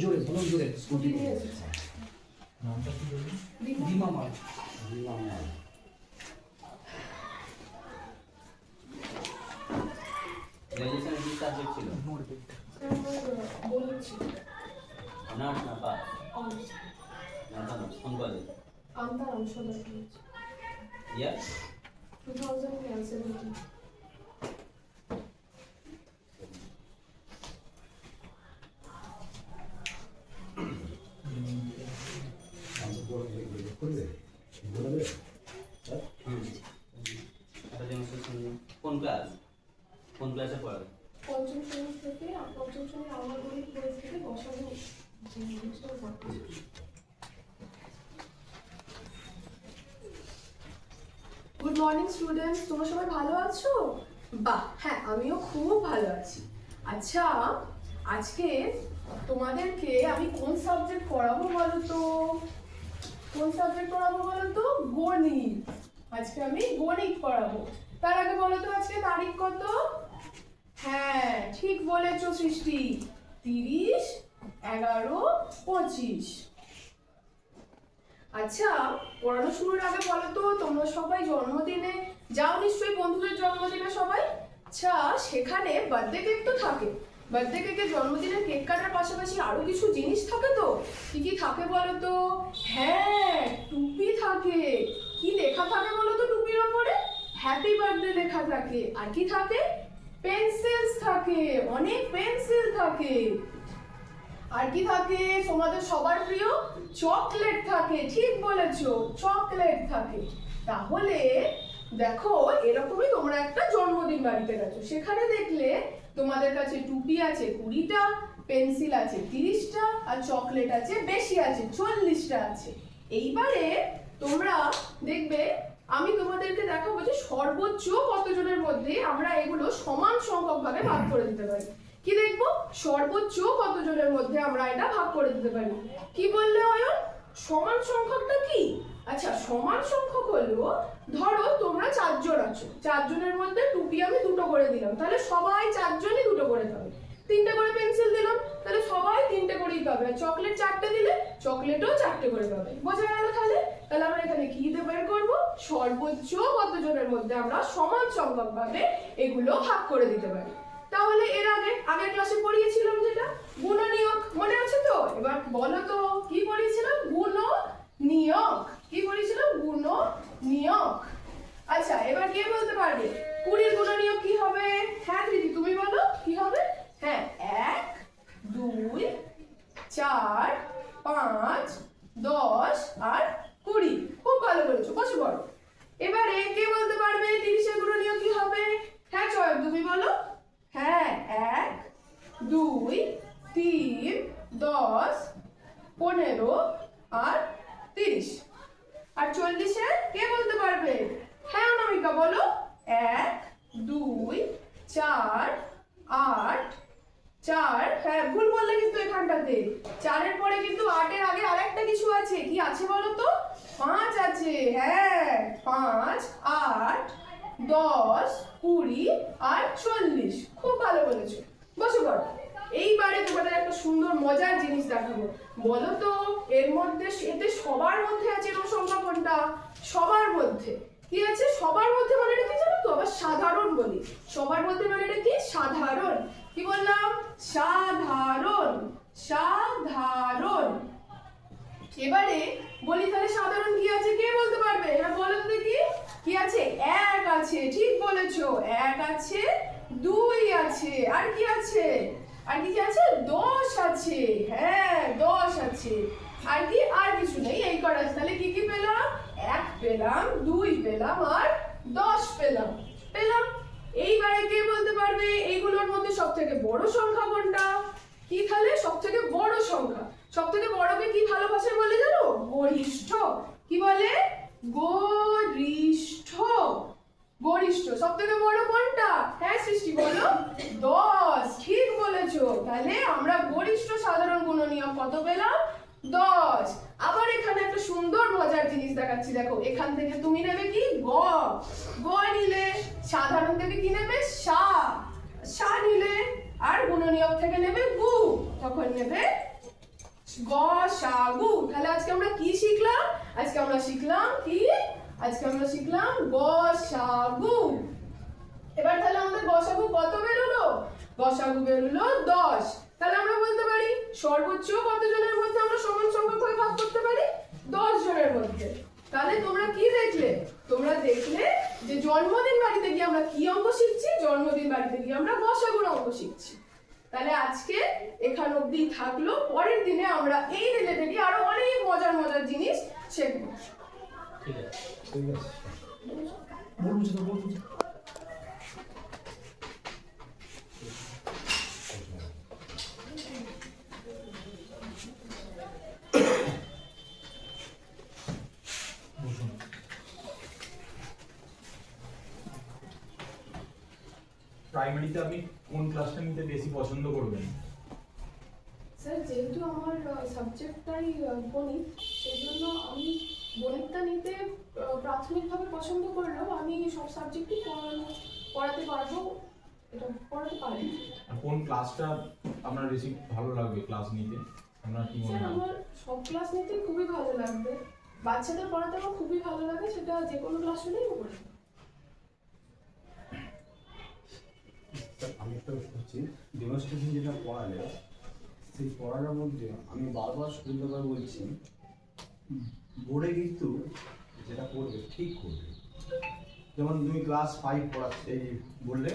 জোরে বলুন জোরে স্কুটি নিয়ে এসেছে। নামটা কি বলুন দিমা মাল। দিমা মাল। গ্রাজুয়েশন কি সাবজেক্ট ছিল? বলেছি। অনার্স না পাস অনার্স না পাস কোন কলেজ আমরা অংশ ইয়ার 2017 গুড মর্নিং স্টুডেন্টস তোমরা সবাই ভালো আছো? বাহ হ্যাঁ আমিও খুব ভালো আছি। আচ্ছা আজকে তোমাদেরকে আমি কোন সাবজেক্ট পড়াবো বলো তো? কোন সাবজেক্ট পড়াবো বলো তো? গণিত। আজকে আমি গণিত পড়াবো। তার আগে বলো তো আজকে তারিখ কত? হ্যাঁ ঠিক বলেছ সৃষ্টি। তিরিশ এগারো, পঁচিশ। আচ্ছা পড়ানো শুরুর আগে বলো তো, তোমরা সবাই জন্মদিনে, যাও নিশ্চয়ই বন্ধুদের জন্মদিনে সবাই। আচ্ছা সেখানে বার্থডে কেক তো থাকে। বার্থডে কেকের জন্মদিনের কেক কাটার পাশাপাশি আরও কিছু জিনিস থাকে তো? কি কি থাকে বলো তো? হ্যাঁ টুপি থাকে। কি লেখা থাকে বলো তো টুপির ওপরে? হ্যাপি বার্থডে লেখা থাকে। আর কি থাকে? পেন্সিলস থাকে। অনেক পেন্সিল থাকে। আর কি থাকে, তোমাদের সবার প্রিয় চকলেট থাকে, ঠিক বলেছ চকলেট থাকে। তাহলে দেখো, এরকমই তোমরা একটা জন্মদিন বাড়িতে গেছো। সেখানে দেখলে তোমাদের কাছে টুপি আছে কুড়িটা, পেন্সিল আছে তিরিশটা, আর চকলেট আছে বেশি আছে, চল্লিশটা আছে। এইবারে তোমরা দেখবে, আমি তোমাদেরকে দেখাবো যে সর্বোচ্চ কতজনের মধ্যে আমরা এগুলো সমান সংখ্যক ভাগে ভাগ করে দিতে পারি। কি দেখব? সর্বোচ্চ কত জনের মধ্যে আমরা এটা ভাগ করে দিতে পারি কি বললে অয়ন? সমান সংখ্যকটা কি? আচ্ছা সমান সংখ্যক হলো, ধরো তোমরা চারজন আছো। চারজনের মধ্যে টুপি আমি দুটো করে দিলাম। তাহলে সবাই চারজনই দুটো করে পাবে। তিনটে করে পেন্সিল দিলাম, তাহলে সবাই তিনটে করেই পাবে। আর চকলেট চারটে দিলে চকলেটও চারটে করে পাবে। বোঝা গেল তাহলে? তাহলে আমরা এখানে কি দিয়ে বের করব? সর্বোচ্চ কতজনের মধ্যে আমরা সমান সংখ্যক ভাবে এগুলো ভাগ করে দিতে পারি। তাহলে এর আগে আগের ক্লাসে পড়িয়েছিলাম যেটা গুণ নিয়োগ মনে আছে তো এবার বলো তো কি পড়িয়েছিলাম গুণ নিয়োগ কি পড়িয়েছিলাম গুণ নিয়োগ আচ্ছা এবার কে বলতে পারবে কুড়ির গুণ নিয়োগ কি হবে হ্যাঁ দিদি তুমি বলো কি হবে হ্যাঁ এক দুই চার পাঁচ দশ আর কুড়ি খুব ভালো বলেছ বসে পড়ো এবারে কে বলতে পারবে তিরিশের গুণ নিয়োগ কি হবে হ্যাঁ চয়ক তুমি বলো হ্যাঁ এক দুই তিন দশ পনেরো আর তিরিশ আর চল্লিশে কে বলতে পারবে হ্যাঁ অনামিকা বলো এক দুই চার আট চার হ্যাঁ ভুল বললে কিন্তু এখানটাতে চারের পরে কিন্তু আটের আগে আরেকটা কিছু আছে কি আছে বলো তো পাঁচ আছে হ্যাঁ পাঁচ আট, দশ, কুড়ি আর চল্লিশ। খুব ভালো বলেছ। বসো বলো এইবারে তোমাদের একটা সুন্দর মজার জিনিস দেখাবো। বলো তো, এর মধ্যে এতে সবার মধ্যে আছে এরকম সংখ্যা কোনটা সবার মধ্যে। কি আছে? সবার মধ্যে মানে কি জানো তো? আবার সাধারণ বলি। সবার মধ্যে মানে কি? সাধারণ। কি বললাম? সাধারণ। সাধারণ। এবারে বলি তাহলে সাধারণ কি আছে কে বলতে পারবে হ্যাঁ বলো তো দেখি কি আছে এক আছে ঠিক বলেছ এক আছে, দুই আছে। আর কি আছে? আর কি আছে? দশ আছে। হ্যাঁ দশ আছে। আর কি? আর কিছু নেই। এই আছে। তাহলে কি কি পেলাম? এক পেলাম, দুই পেলাম, আর দশ পেলাম। পেলাম। এইবারে কে বলতে পারবে? এইগুলোর মধ্যে সব থেকে বড় সংখ্যা কোনটা? কি তাহলে? সব থেকে বড় সংখ্যা। সব থেকে বড়কে কি ভালোবাসে বলে জানো গরিষ্ঠ কি বলে গরিষ্ঠ গরিষ্ঠ সব থেকে বড় কোনটা হ্যাঁ সৃষ্টি বলো দশ ঠিক বলেছ তাহলে আমরা গরিষ্ঠ সাধারণ গুণনীয়ক কত পেলাম দশ আবার এখানে একটা সুন্দর মজার জিনিস দেখাচ্ছি দেখো এখান থেকে তুমি নেবে কি গ গ নিলে সাধারণ থেকে কি নেবে সা সা নিলে গুণনীয়ক থেকে নেবে গু তখন নেবে গসাগু। তাহলে আজকে আমরা কি শিখলাম? আজকে আমরা শিখলাম কি? আজকে আমরা শিখলাম গসাগু। এবার তাহলে আমাদের গসাগু কত বেরোলো? গসাগু বেরোলো দশ। তাহলে আমরা বলতে পারি, সর্বোচ্চ কতজনের মধ্যে আমরা সমান সংখ্যক হয়ে ভাগ করতে পারি? দশ জনের মধ্যে। তাহলে তোমরা কি দেখলে? তোমরা দেখলে যে জন্মদিন বাড়িতে গিয়ে আমরা কি অঙ্ক শিখছি? জন্মদিন বাড়িতে গিয়ে আমরা গসাগুর অঙ্ক শিখছি। তাহলে আজকে এখান অবধি থাকল। পরের দিনে আমরা এই রিলেটেডই আরও অনেক মজার মজার জিনিস শেখবো। ঠিক আছে ঠিক আছে। প্রাইমারিতে আপনি কোন ক্লাসটা নিতে বেশি পছন্দ করবেন? স্যার যেহেতু আমার সাবজেক্টটাই গণিত সেই জন্য আমি গণিতটা নিতে প্রাথমিকভাবে পছন্দ করলেও আমি সব সাবজেক্টই পড়াতে পারব এটা পড়াতে পারি। কোন ক্লাসটা আপনার বেশি ভালো লাগবে ক্লাস নিতে? আপনার কি মনে হয়? আমার সব ক্লাস নিতেই খুবই ভালো লাগবে। বাচ্চাদের পড়াতে আমার খুবই ভালো লাগে সেটা যে কোনো ক্লাস হলেই আমি পড়ি স্যার, আমি একটা হচ্ছে ডেমনস্ট্রেশন যেটা পড়ালে সেই পড়াটার মধ্যে আমি বারবার সুন্দরবার বলছি বোর্ডে কিন্তু যেটা করবে ঠিক করবে। যেমন তুমি ক্লাস ফাইভ পড়াচ্ছে এই বললে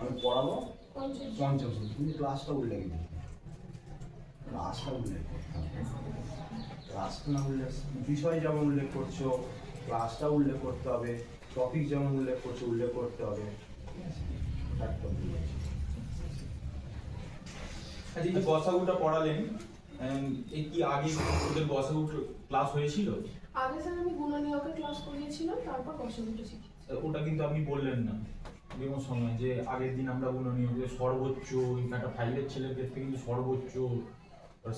আমি পড়াবো পঞ্চম শ্রেণি তুমি ক্লাসটা উল্লেখ দিবে। ক্লাসটা উল্লেখ করতে হবে ক্লাসটা না উল্লেখ বিষয় যেমন উল্লেখ করছ ক্লাসটা উল্লেখ করতে হবে। টপিক যেমন উল্লেখ করছ উল্লেখ করতে হবে। ঠিক আছে আচ্ছা যে গসাগুটা পড়ালেন এই কি আগে ওদের গসাগু ক্লাস হয়েছিল? আগে স্যার আমি গুণনীয়কের ক্লাস করিয়েছিলাম তারপর কষাগুলো শিখি ওটা কিন্তু আপনি বললেন না। যেমন সময় যে আগের দিন আমরা গুণনীয় যে সর্বোচ্চ একটা ফাইভের ছেলের ক্ষেত্রে কিন্তু সর্বোচ্চ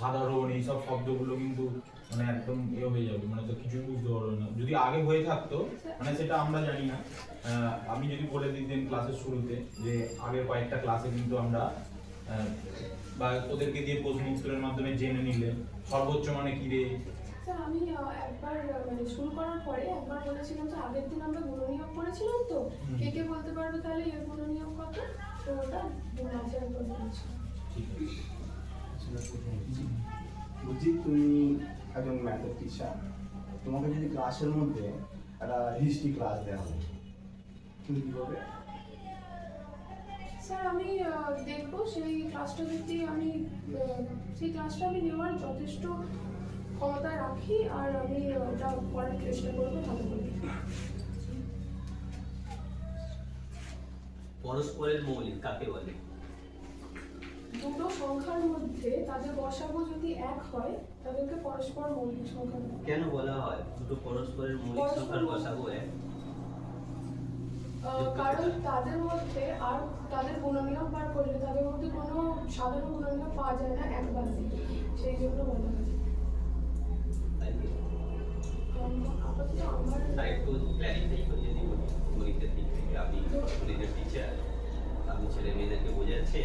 সাধারণ এইসব শব্দগুলো কিন্তু মানে একদম ইয়ে হয়ে যাবে মানে তো কিছুই বুঝতে পারবে না। যদি আগে হয়ে থাকতো মানে সেটা আমরা জানি না। আপনি যদি বলে দিতেন ক্লাসের শুরুতে যে আগের কয়েকটা ক্লাসে কিন্তু আমরা বা ওদেরকে দিয়ে প্রশ্ন উত্তরের মাধ্যমে জেনে নিলে সর্বোচ্চ মানে কি রে? আমি আহ, একবার মানে শুরু করার পরে একবার বলেছিলাম যে আগের দিন আমরা গুণনীয়ক করেছিলাম তো কে কে বলতে পারবে তাহলে এর গুণনীয়ক কত? তো ওটা প্রথম হচ্ছে। বলছি তুমি একজন ম্যাথের টিচার তোমাকে যদি ক্লাসের মধ্যে একটা হিস্ট্রি ক্লাস দেওয়া হয় তুমি কী করবে? স্যার আমি দেখব সেই ক্লাসটা যদি আমি সেই ক্লাসটা আমি নেওয়ার যথেষ্ট ক্ষমতা রাখি আর আমি ওটা করার চেষ্টা করব ভালো করে। পরস্পরের মৌলিক কাকে বলে? দুটো সংখ্যার মধ্যে তাদের বসাগু যদি এক হয় তাদেরকে পরস্পর মৌলিক সংখ্যা কেন বলা হয়? দুটো পরস্পরের মৌলিক সংখ্যার বসাগু এক? কারণ তাদের মধ্যে আর তাদের গুণনীয়ক বার করলে তাদের মধ্যে কোনো সাধারণ গুণনীয়ক পাওয়া যায় না একবার সেই জন্য বলা আপাতত আমার আর একটু ক্ল্যারিফাই করে যদি বলি গণিতের দিক থেকে আপনি গণিতের টিচার আপনি ছেলে মেয়েদেরকে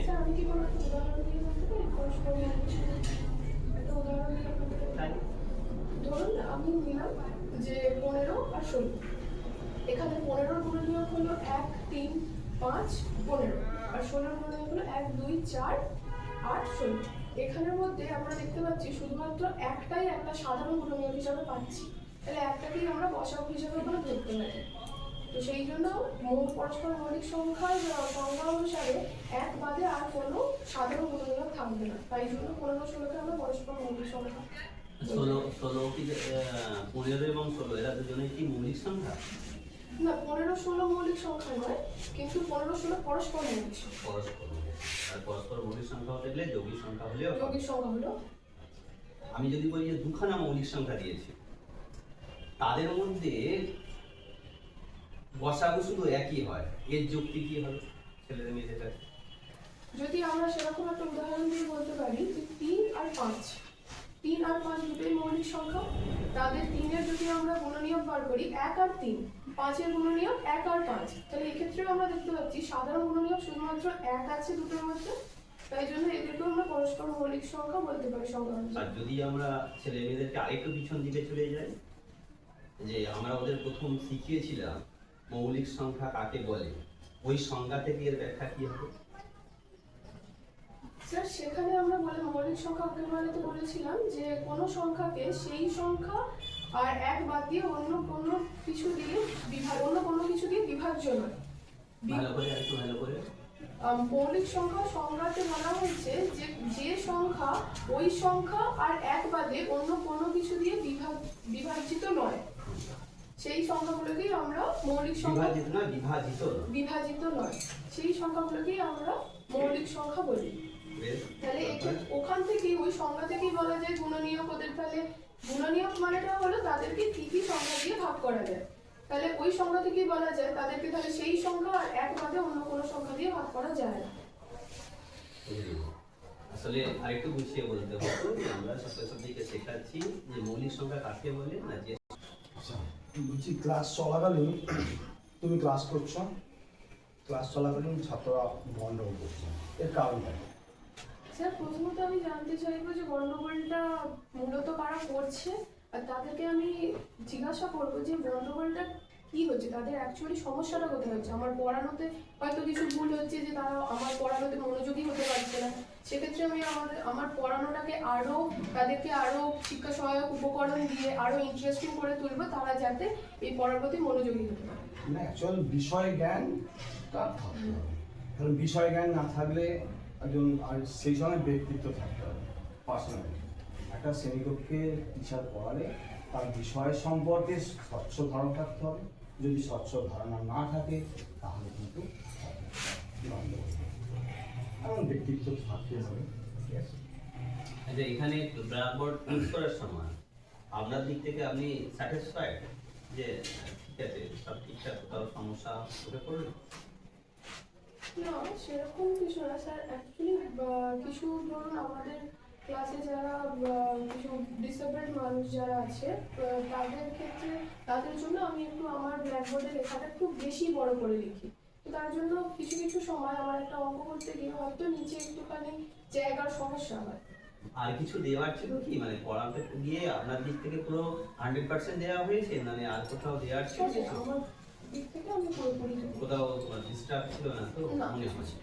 স্যার আমি কি কোনো উদাহরণ দিয়ে বলতে পারি? পরস্পর মৌলিক সংখ্যা? একটা উদাহরণ দিয়ে তাই ধরুন আমি নিলাম যে পনেরো আর ষোলো। এখানে পনেরোর গুণনীয়ক হলো এক, তিন, পাঁচ, পনেরো। আর ষোলোর গুণনীয়ক হলো এক, দুই, চার, আট, ষোলো। এখানের মধ্যে আমরা দেখতে পাচ্ছি শুধুমাত্র একটাই একটা সাধারণ গুণনীয়ক হিসাবে পাচ্ছি। তাহলে একটাকেই আমরা বসাক হিসাবে ওখানে ধরতে পারি। তো সেই জন্য মৌ পরস্পর মৌলিক সংখ্যার সংখ্যা অনুসারে এক বাদে আর কোনো সাধারণ গুণনীয়ক থাকবে না। তাই জন্য পনেরো, ষোলোকে আমরা পরস্পর মৌলিক সংখ্যা ষোলো ষোলো কি পনেরো এবং ষোলো, এরা দুজনে কি মৌলিক সংখ্যা? না পনেরো ষোলো মৌলিক সংখ্যা নয় কিন্তু পনেরো ষোলো পরস্পর মৌলিক সংখ্যা পরস্পর আর পরস্পর মৌলিক সংখ্যা হতে গেলে যৌগিক সংখ্যা হবে। যৌগিক সংখ্যা হলো? আমি যদি বলি যে দুখানা মৌলিক সংখ্যা দিয়েছি তাদের মধ্যে বসাগু শুধু একই হয়। এর যুক্তি কি হবে? ছেলেদের মেয়েদের যদি আমরা সেরকম একটা উদাহরণ দিয়ে বলতে পারি যে তিন আর পাঁচ তিন আর পাঁচ দুটোই মৌলিক সংখ্যা। তাদের তিনের যদি আমরা গুণনীয়ক বার করি, এক আর তিন, পাঁচের গুণনীয়ক এক আর পাঁচ। তাহলে এক্ষেত্রেও আমরা দেখতে পাচ্ছি, সাধারণ গুণনীয়ক শুধুমাত্র এক আছে দুটোর মধ্যে। তাই জন্য এদেরকেও আমরা পরস্পর মৌলিক সংখ্যা বলতে পারি সংখ্যা আর যদি আমরা ছেলে মেয়েদেরকে আরেকটু পিছন দিকে চলে যাই, যে আমরা ওদের প্রথম শিখিয়েছিলাম মৌলিক সংখ্যা কাকে বলে, ওই সংজ্ঞা থেকে এর ব্যাখ্যা কি হবে? স্যার সেখানে আমরা বলে মৌলিক সংখ্যা অঙ্কের তো বলেছিলাম যে কোনো সংখ্যাকে সেই সংখ্যা আর এক বাদ দিয়ে অন্য কোনো কিছু দিয়ে বিভাগ অন্য কোনো কিছু দিয়ে বিভাজ্য নয়। ভালো করে একটু ভালো করে। মৌলিক সংখ্যা সংজ্ঞাতে বলা হয়েছে যে যে সংখ্যা ওই সংখ্যা আর এক বাদে অন্য কোনো কিছু দিয়ে বিভাগ বিভাজিত নয়। সেই সংখ্যাগুলোকেই আমরা মৌলিক সংখ্যা বিভাজিত না বিভাজিত নয়। সেই সংখ্যাগুলোকেই আমরা মৌলিক সংখ্যা বলি? তাহলে ওখান থেকেই ওই সংখ্যা থেকেই বলা যায় গুণনীয়ক ওদের। তাহলে গুণনীয়ক মানেটা হলো তাদেরকে কি কি সংখ্যা দিয়ে ভাগ করা যায়। তাহলে ওই সংখ্যা থেকেই বলা যায় তাদেরকে তাহলে সেই সংখ্যা আর এক বাদে অন্য কোনো সংখ্যা দিয়ে ভাগ করা যায় না। আসলে আরেকটু গুছিয়ে বলতে হতো যে আমরা ছাত্রছাত্রীকে শেখাচ্ছি যে মৌলিক সংখ্যা কাকে বলে না যে আচ্ছা বলছি ক্লাস চলাকালীন তুমি ক্লাস করছ ক্লাস চলাকালীন ছাত্ররা গন্ডগোল করছে এর কারণটা কি? স্যার প্রথমত আমি জানতে চাইব যে গন্ডগোলটা মূলত কারা করছে আর তাদেরকে আমি জিজ্ঞাসা করব যে গন্ডগোলটা কি হচ্ছে? তাদের অ্যাকচুয়ালি সমস্যাটা কোথায় হচ্ছে? আমার পড়ানোতে হয়তো কিছু ভুল হচ্ছে যে তারা আমার পড়ানোতে মনোযোগী হতে পারছে না। সেক্ষেত্রে আমি আমাদের আমার পড়ানোটাকে আরও তাদেরকে আরও শিক্ষা সহায়ক উপকরণ দিয়ে আরও ইন্টারেস্টিং করে তুলবো তারা যাতে এই পড়ার প্রতি মনোযোগী হতে পারে। অ্যাকচুয়াল বিষয় জ্ঞান বিষয় জ্ঞান না থাকলে একজন আর সেই সময় ব্যক্তিত্ব থাকতে হবে পার্সোনালিটি একটা শ্রেণীকক্ষে টিচার পড়ালে তার বিষয় সম্পর্কে স্বচ্ছ ধারণা থাকতে হবে। যদি স্বচ্ছ ধারণা না থাকে, তাহলে কিন্তু এমন ব্যক্তিত্ব থাকতে হবে। আচ্ছা এখানে ব্ল্যাকবোর্ড ইউজ করার সময় আপনার দিক থেকে আপনি স্যাটিসফাইড যে, ঠিক আছে, সব ঠিকঠাক কোথাও সমস্যা চোখে পড়ল না সেরকম কিছু না স্যার অ্যাকচুয়ালি কিছু ধরুন আমাদের ক্লাসে যারা কিছু ডিসেবলড মানুষ যারা আছে তাদের ক্ষেত্রে তাদের জন্য আমি একটু আমার ব্ল্যাকবোর্ডে লেখাটা একটু বেশি বড় করে লিখি। তো তার জন্য কিছু কিছু সময় আমার একটা অঙ্ক করতে গিয়ে হয়তো নিচে একটুখানি জায়গার সমস্যা হয়। আর কিছু দেওয়ার ছিল কি? মানে পড়াতে গিয়ে আপনার দিক থেকে পুরো হান্ড্রেড পার্সেন্ট দেওয়া হয়েছে? মানে আর কোথাও দেওয়ার ছিল দিক থেকে আমি পুরোপুরি কোথাও ডিস্টার্ব ছিল না তো? মনে হচ্ছে।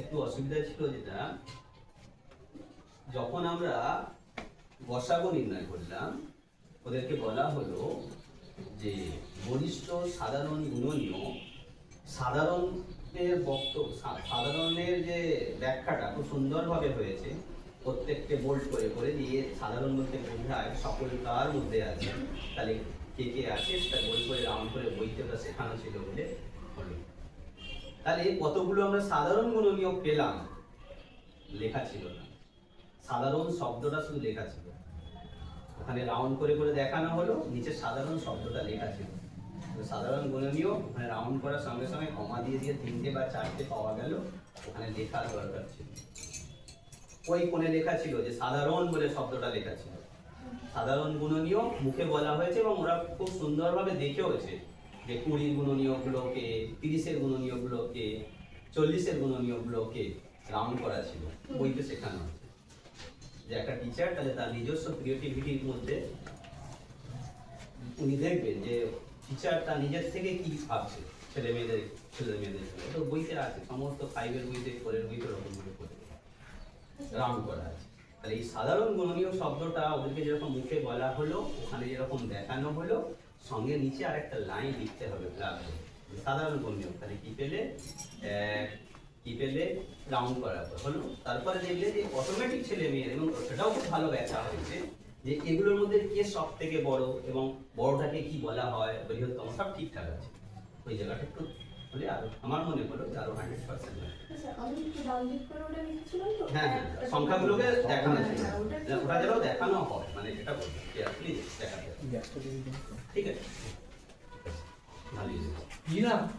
একটু অসুবিধা ছিল যেটা যখন আমরা বসাগো নির্ণয় করলাম ওদেরকে বলা হলো যে বলিষ্ঠ সাধারণ গুণনীয় সাধারণের বক্তব্য সাধারণের যে ব্যাখ্যাটা খুব সুন্দরভাবে হয়েছে প্রত্যেককে বোল্ড করে করে দিয়ে সাধারণ বলতে বোঝায় সকল কার মধ্যে আছে। তাহলে কে কে আছে সেটা বই করে রাউন্ড করে বইতে ওটা শেখানো ছিল বলে হলো। তাহলে কতগুলো আমরা সাধারণ গুণনীয় পেলাম? লেখা ছিল না। সাধারণ শব্দটা শুধু লেখা ছিল। ওখানে রাউন্ড করে করে দেখানো হলো, নিচে সাধারণ শব্দটা লেখা ছিল। সাধারণ গুণনীয় ওখানে রাউন্ড করার সঙ্গে সঙ্গে কমা দিয়ে দিয়ে তিনটে বা চারটে পাওয়া গেল, ওখানে লেখার দরকার ছিল। ওই কোণে লেখা ছিল যে সাধারণ বলে শব্দটা লেখা ছিল। সাধারণ গুণনীয় মুখে বলা হয়েছে এবং ওরা খুব সুন্দরভাবে দেখেওছে যে কুড়ির গুণনীয়গুলোকে তিরিশের গুণনীয়গুলোকে চল্লিশের গুণনীয়গুলোকে রাউন্ড করা ছিল, বইতে শেখানো হয়েছে যে একটা টিচার তাহলে তার নিজস্ব ক্রিয়েটিভিটির মধ্যে উনি দেখবেন যে টিচার তার নিজের থেকে কি ভাবছে ছেলে মেয়েদের ছেলে মেয়েদের। তো বইতে আছে, সমস্ত ফাইভের বইতে ফোরের বইতে ওরকম করে করে রাউন্ড করা আছে তাহলে এই সাধারণ গুণনীয় শব্দটা ওদেরকে যেরকম মুখে বলা হলো, ওখানে যেরকম দেখানো হলো, সঙ্গে নিচে আর একটা লাইন লিখতে হবে ব্ল্যাকবোর্ডে সাধারণ গুণনীয় তাহলে কি পেলে? কি পেলে? রাউন্ড পর। হলো? তারপরে দেখলে যে অটোমেটিক ছেলে মেয়ের এবং সেটাও খুব ভালো ব্যাখ্যা হয়েছে, যে এগুলোর মধ্যে কে সব থেকে বড় এবং বড়টাকে কি বলা হয়, বৃহত্তম, সব ঠিকঠাক আছে। ওই জায়গাটা একটু হলে আরও আমার মনে হলো যে আরও হান্ড্রেড পার্সেন্ট আচ্ছা আমি একটু ডান দিক করে ওটা লিখেছিলাম তো? হ্যাঁ হ্যাঁ একটা- সংখ্যাগুলোকে দেখানো ছিল হ্যাঁ, ওটা ঠিক ওটা যেন দেখানো হয় মানে যেটা বলব কেয়ারফুলি দেখা যায় ঠিক আছে। ভালোই হয়েছে। ইরা